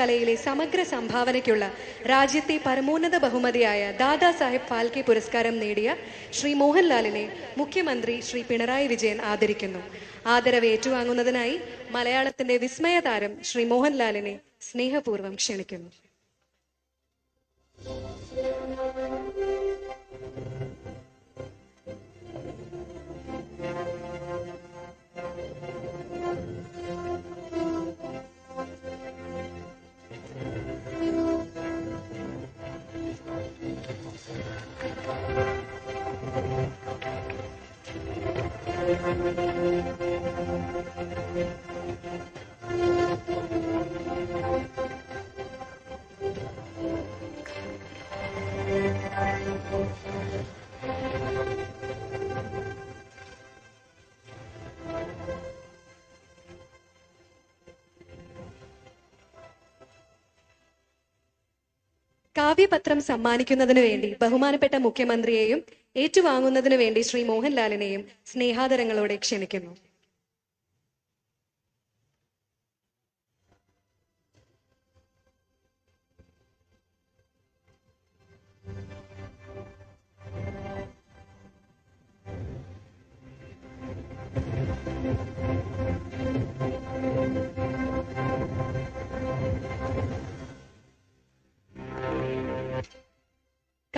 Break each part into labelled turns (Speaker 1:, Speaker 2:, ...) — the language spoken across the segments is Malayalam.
Speaker 1: കലയിലെ സമഗ്ര സംഭാവനയ്ക്കുള്ള രാജ്യത്തെ പരമോന്നത ബഹുമതിയായ ദാദാ സാഹിബ് ഫാൽക്കെ പുരസ്കാരം നേടിയ ശ്രീ മോഹൻലാലിനെ മുഖ്യമന്ത്രി ശ്രീ പിണറായി വിജയൻ ആദരിക്കുന്നു. ആദരവ് ഏറ്റുവാങ്ങുന്നതിനായി മലയാളത്തിന്റെ വിസ്മയ താരം ശ്രീ മോഹൻലാലിനെ സ്നേഹപൂർവം ക്ഷണിക്കുന്നു. കാവ്യപത്രം സമ്മാനിക്കുന്നതിനു വേണ്ടി ബഹുമാനപ്പെട്ട മുഖ്യമന്ത്രിയെയും ഏറ്റുവാങ്ങുന്നതിനു വേണ്ടി ശ്രീ മോഹൻലാലിനെയും സ്നേഹാദരങ്ങളോടെ ക്ഷണിക്കുന്നു.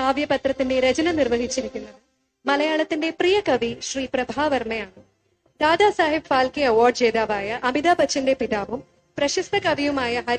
Speaker 1: കാവ്യപത്രത്തിന്റെ രചന നിർവഹിച്ചിരിക്കുന്നത് മലയാളത്തിന്റെ പ്രിയ കവി ശ്രീ പ്രഭാവർമ്മയാണ്. ദാദാ സാഹിബ് ഫാൽക്കെ അവാർഡ് ജേതാവായ അമിതാഭ് ബച്ചന്റെ പിതാവും പ്രശസ്ത കവിയുമായ